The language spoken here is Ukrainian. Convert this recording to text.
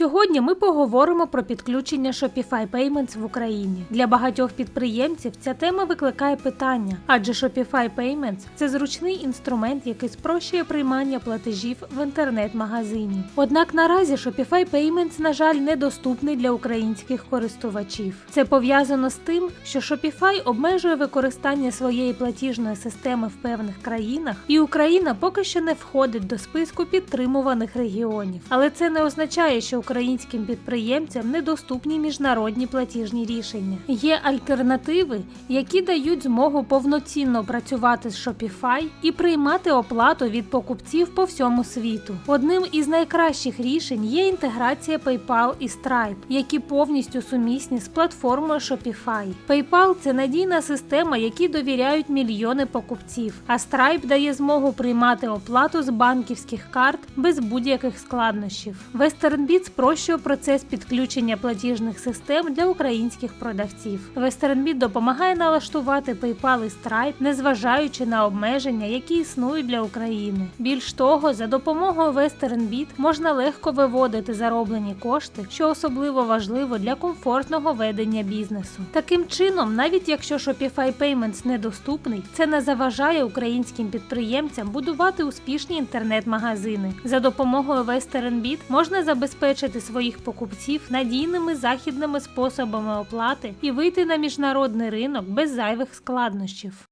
Сьогодні ми поговоримо про підключення Shopify Payments в Україні. Для багатьох підприємців ця тема викликає питання, адже Shopify Payments – це зручний інструмент, який спрощує приймання платежів в інтернет-магазині. Однак наразі Shopify Payments, на жаль, недоступний для українських користувачів. Це пов'язано з тим, що Shopify обмежує використання своєї платіжної системи в певних країнах, і Україна поки що не входить до списку підтримуваних регіонів. Але це не означає, що українським підприємцям недоступні міжнародні платіжні рішення. Є альтернативи, які дають змогу повноцінно працювати з Shopify і приймати оплату від покупців по всьому світу. Одним із найкращих рішень є інтеграція PayPal і Stripe, які повністю сумісні з платформою Shopify. PayPal – це надійна система, якій довіряють мільйони покупців, а Stripe дає змогу приймати оплату з банківських карт без будь-яких складнощів. WesternBit спрощує процес підключення платіжних систем для українських продавців. WesternBit допомагає налаштувати PayPal і Stripe, незважаючи на обмеження, які існують для України. Більш того, за допомогою WesternBit можна легко виводити зароблені кошти, що особливо важливо для комфортного ведення бізнесу. Таким чином, навіть якщо Shopify Payments недоступний, це не заважає українським підприємцям будувати успішні інтернет-магазини. За допомогою WesternBit можна забезпечити своїх покупців надійними західними способами оплати і вийти на міжнародний ринок без зайвих складнощів.